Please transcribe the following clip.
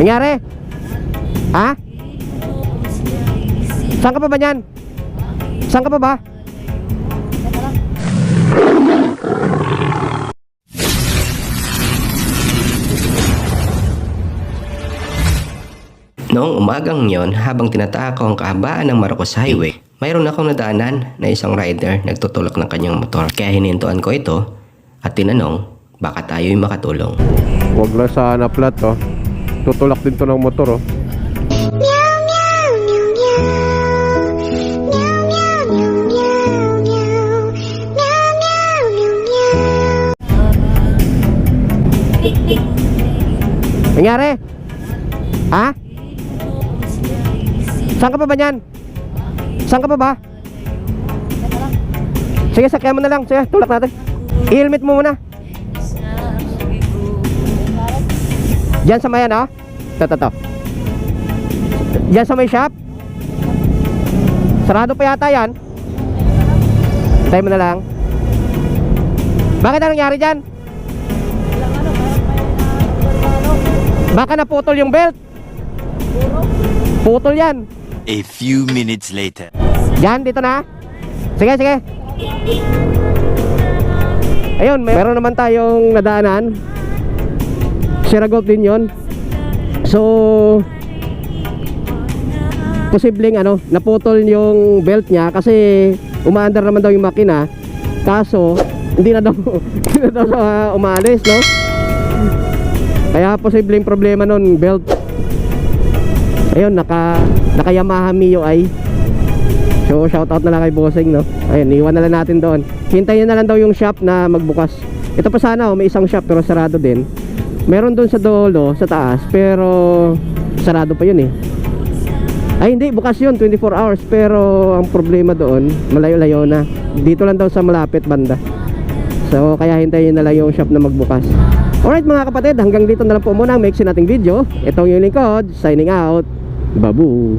Nangyari? Ha? Saan ka pa ba niyan? Saan ka pa ba? Noong umagang yon, habang tinataka ko ang kahabaan ng Marcos Highway, mayroon akong nadaanan na isang rider nagtutulak ng kanyang motor. Kaya hinintuan ko ito at tinanong, baka tayo'y makatulong. Huwag na sana flat oh. Tutulak din to ng motor oh. Nangyari? Ha? Saan ka pa ba niyan? Saan ka pa ba? Sige, sakyan mo na lang. Sige, tulak natin. I-helmet mo muna. Diyan sa may ano? Ito, ito, ito. Diyan sa may shop? Sarado pa yata yan. Hintay mo na lang. Bakit ano nangyari dyan? Baka naputol yung belt. Putol yan. A few minutes later. Diyan, dito na. Sige, sige. Ayun, may- meron naman tayong nadaanan. Sierra Golf din yon. So, posibleng ano, naputol yung belt niya kasi umaandar naman daw yung makina. Kaso, hindi na daw, hindi na daw umalis, no? Kaya posibleng problema nun, belt. Ayun, naka, naka Yamaha Mio ay. So, shoutout na lang kay Bossing, no? Ayun, iwan na lang natin doon. Hintayin na lang daw yung shop na magbukas. Ito pa sana, oh, may isang shop pero sarado din. Meron doon sa dolo, sa taas, pero sarado pa yun eh. Ay hindi, bukas yun, 24 hours. Pero ang problema doon, malayo-layo na. Dito lang daw sa malapit banda. So, kaya hintayin na lang yung shop na magbukas. Alright mga kapatid, hanggang dito na lang po muna ang maiksi nating video. Ito yung lingkod, signing out. Babu!